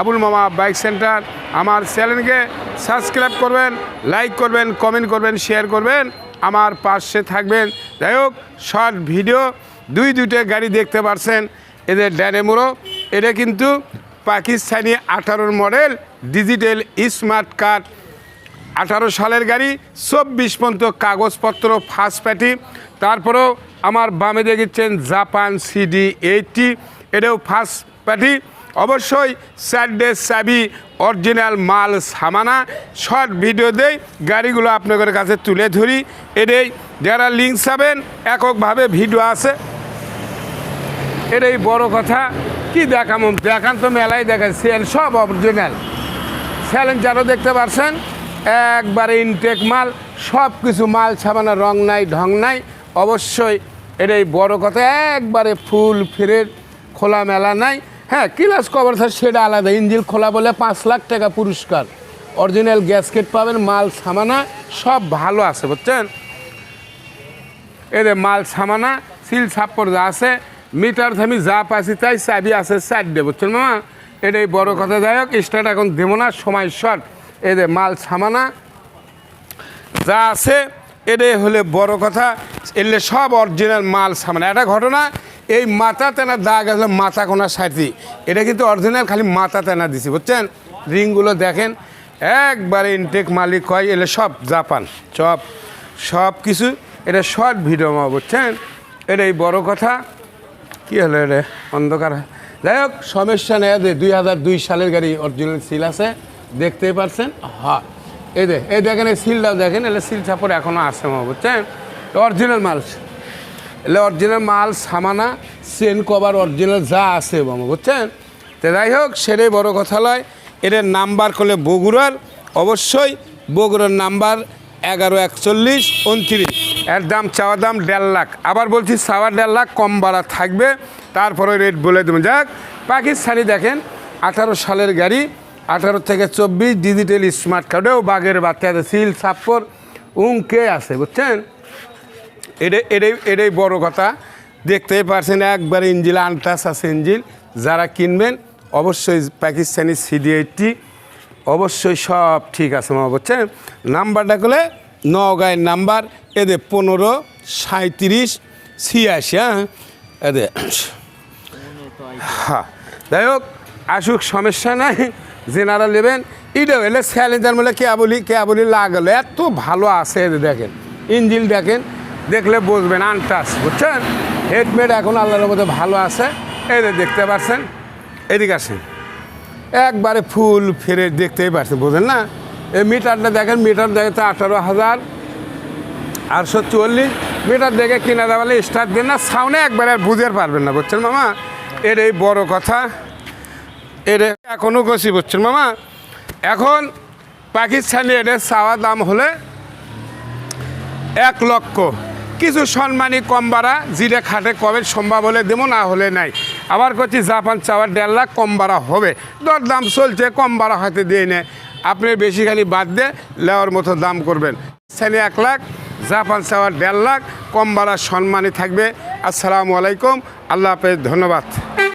আবুল মামা bike centre. আমার চ্যানেলকে সাবস্ক্রাইব করবেন, লাইক করবেন, কমেন্ট করবেন, শেয়ার করবেন। আমার পাশে থাকবেন। যাই হোক, শর্ট ভিডিও, দুই দুইটা গাড়ি দেখতে পারছেন। এদের ড্যানেমোরো, এটা কিন্তু পাকিস্তানি আঠারোর মডেল, ডিজিটাল স্মার্ট কার্ড। আঠারো সালের গাড়ি, চব্বিশ পর্যন্ত কাগজপত্র ফার্স্ট প্যাটি তারপরেও আমার বামে দেখেছেন জাপান সিডি এইটটি এটাও ফার্স্ট প্যাটি অবশ্যই স্যাডে চাবি অরিজিনাল মাল সামানা, শর্ট ভিডিও দেই, গাড়িগুলো আপনাদের কাছে তুলে ধরি। এটাই যারা লিঙ্ক চাবেন, এককভাবে ভিডিও আছে। এটাই বড় কথা, কি দেখাম, দেখান তো মেলায় দেখেন সেল সব অরিজিনাল। স্যালেঞ্জারও দেখতে পারছেন, একবারে ইনটেক মাল সব কিছু মাল ছাপানো রং নাই, ঢং নাই। অবশ্যই এটাই বড় কথা, একবারে ফুল ফিরের খোলা মেলা নাই। হ্যাঁ কিলাস কভার স্যার, সেটা আলাদা। ইঞ্জিল খোলা বলে পাঁচ লাখ টাকা পুরস্কার। অরিজিনাল গ্যাসকেট পাবেন, মাল সামানা, সব ভালো আছে, বুঝছেন? এদের মাল সামানা, সিল ছাপ্পর যা আছে, মিটার থামি যা পাচ্ছি তাই চাবি আছে দিয়ে, বুঝছেন মামা? এটাই বড় কথা, যাই হোক, স্টার্ট এখন দেবো না, সময় শর্ট এদের মাল সামানা, যা আছে, এটাই হলে বড় কথা, এলে সব অরিজিনাল মাল সামানা। একটা ঘটনা এই মাথা তেনা দাগ আছে, মাথা কোনা সাইডি এটা কিন্তু অরিজিনাল খালি মাথা তেনা দিছি, বুঝছেন? রিংগুলো দেখেন, একবারে ইনটেক মালিক হয়, এলে সব জাপান, সব সব কিছু। এটা শর্ট ভিডিও মা, বুঝছেন? এটা এই বড় কথা। কি হলো রে অন্ধকার যাই হোক, সমস্যা নেই, এদের দুই হাজার দুই সালের গাড়ি অরিজিনাল সিল আছে, দেখতেই পারছেন? হ্যাঁ এই দে, এই দেখেন, এই সিলটাও দেখেন, এলে সিল চাপড় এখনও আছে মা, বুঝছেন? অরিজিনাল মাল। এলে অরিজিনাল মাল, সামানা চেন কভার অরিজিনাল যা আছে মামা বুঝছেন? তো যাই হোক, সেটাই বড় কথা লয়। এটার নাম্বার করলে বগুড়ার, অবশ্যই বগুড়ার নাম্বার এগারো একচল্লিশ উনত্রিশ। এর দাম চাওয়া দাম দেড় লাখ। আবার বলছি চাওয়া দেড় লাখ কম বাড়া থাকবে। তারপরে রেট বলে দেবেন যাক, পাকিস্তানি দেখেন, আঠারো সালের গাড়ি, আঠারো থেকে চব্বিশ ডিজিটাল স্মার্ট কার্ডেও বাঘের বাচ্চাদের সিল সাপ্পর উংকে আছে, বুঝছেন? এটাই এটাই এটাই বড় কথা। দেখতেই পারছেন, একবার ইঞ্জিল আনটাস আছে ইঞ্জিল। যারা কিনবেন, অবশ্যই পাকিস্তানি সিডি এইটটি অবশ্যই সব ঠিক আছে, মা বুঝছেন? নাম্বারটা করলে নগাঁয়ের নাম্বার, এদের পনেরো সাঁত্রিশ ছিয়াশি হ্যাঁ? এদের হ্যাঁ। যাই হোক, আসুক, সমস্যা নাই জেনারা নেবেন, এটা হলে স্যালেঞ্জার বলে কে বলি কে বলি লাগল। এত ভালো আছে এদের দেখেন, ইঞ্জিল দেখেন। দেখলে বুঝবেন আনটাস বুঝছেন? হেডমেড এখন আল্লাহর মধ্যে ভালো আছে। এদের দেখতে পাচ্ছেন এদিকে আসেন। একবারে ফুল ফেরে দেখতেই পাচ্ছেন বুঝলেন না? এই মিটারটা দেখেন, মিটার দেখে তো আঠারো হাজার আটশো চুয়াল্লিশ। মিটার দেখে কিনা দেওয়ালে স্টার্ট দেন না সাউন্ডে একবারে আর বুঝতে পারবেন না, বুঝছেন মামা? এর এই বড় কথা। এর এখনও কষি বুঝছেন মামা? এখন পাকিস্তানি এদের চাওয়া দাম হলে এক লক্ষ কিছু সম্মানী কম বাড়া, জিরে খাটে কবে সম্ভব হলে দেবো, না হলে নাই। আবার করছি, জাপান চাওয়ার দেড় লাখ কম বাড়া হবে। দর দাম চলছে, কম বাড়া হয়তো দিয়ে নেয় আপনি বেশি খালি বাদ দিয়ে লেওয়ার মতো দাম করবেন। শ্রেণি এক লাখ, জাপান চাওয়ার দেড় লাখ, কম বাড়া সম্মানী থাকবে। আসসালামু আলাইকুম, আল্লাহ হাফেজ, ধন্যবাদ।